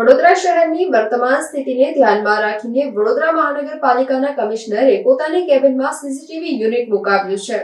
વડોદરા શહેરની વર્તમાન સ્થિતિને ધ્યાનમાં રાખીને વડોદરા મહાનગરપાલિકાના કમિશનરે પોતાની કેબિનમાં સીસીટીવી યુનિટ મુકાવ્યું છે.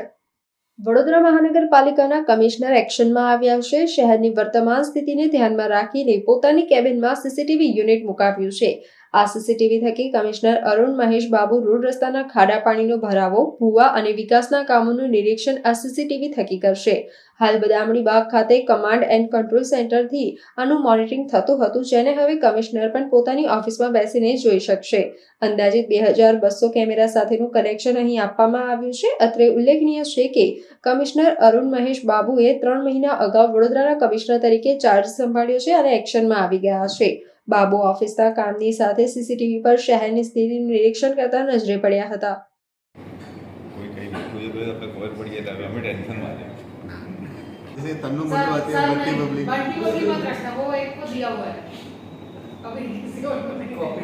વડોદરા મહાનગરપાલિકાના કમિશનર એક્શનમાં આવ્યા છે. શહેરની વર્તમાન સ્થિતિને ધ્યાનમાં રાખીને પોતાની કેબિનમાં સીસીટીવી યુનિટ મુકાવ્યું છે. આ સીસીટીવી થકી કમિશનર અરુણ મહેશ બાબુ રોડ રસ્તાના ખાડા પાણીનો ભરાવો, ભૂવા અને વિકાસના કામોનું નિરીક્ષણ આ સીસીટીવી થકી કરશે. હાલ બદામડી બાગ ખાતે કમાન્ડ એન્ડ કંટ્રોલ સેન્ટરથી આનું મોનિટરિંગ થતું હતું, જેને હવે કમિશનર પણ પોતાની ઓફિસમાં બેસીને જોઈ શકશે. અંદાજિત બે હજાર બસો કેમેરા સાથેનું કનેક્શન અહીં આપવામાં આવ્યું છે. અત્રે ઉલ્લેખનીય છે કે કમિશનર અરુણ મહેશ બાબુએ ત્રણ મહિના અગાઉ વડોદરાના કમિશનર તરીકે ચાર્જ સંભાળ્યો છે અને એક્શનમાં આવી ગયા છે. બાબુ ઓફિસના કામની સાથે સીસીટીવી પર શહેરની સ્થિતિનું નિરીક્ષણ કરતા નજરે પડ્યા હતા कोई कहीं मुझे तो अपने खबर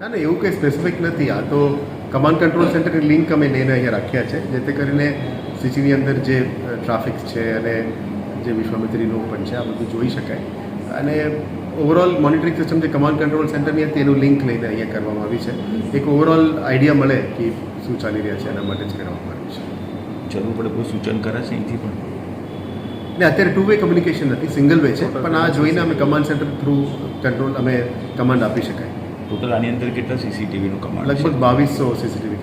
ના ના એવું કંઈ સ્પેસિફિક નથી. આ તો કમાન્ડ કંટ્રોલ સેન્ટરની લિંક અમે લઈને અહીંયા રાખ્યા છે જેથી કરીને સિટીની અંદર જે ટ્રાફિક છે અને જે વિશ્વામિત્રીનું પણ છે આ બધું જોઈ શકાય. અને ઓવરઓલ મોનિટરિંગ સિસ્ટમ જે કમાન્ડ કંટ્રોલ સેન્ટરની હતી એનું લિંક લઈને અહીંયા કરવામાં આવી છે. એક ઓવરઓલ આઈડિયા મળે કે શું ચાલી રહ્યા છે એના માટે જ કરવામાં આવ્યું છે. જરૂર પડે કોઈ સૂચન કરાશે અહીંથી પણ? ને અત્યારે ટુ વે કમ્યુનિકેશન નથી સિંગલ વે છે. પણ આ જોઈને અમે કમાન્ડ સેન્ટર થ્રુ કંટ્રોલ અમે કમાન્ડ આપી શકાય. ટોટલ આની અંદર કેટલા સીસીટીવીનું કમાન્ડ લગભગ બાવીસો સીસીટીવી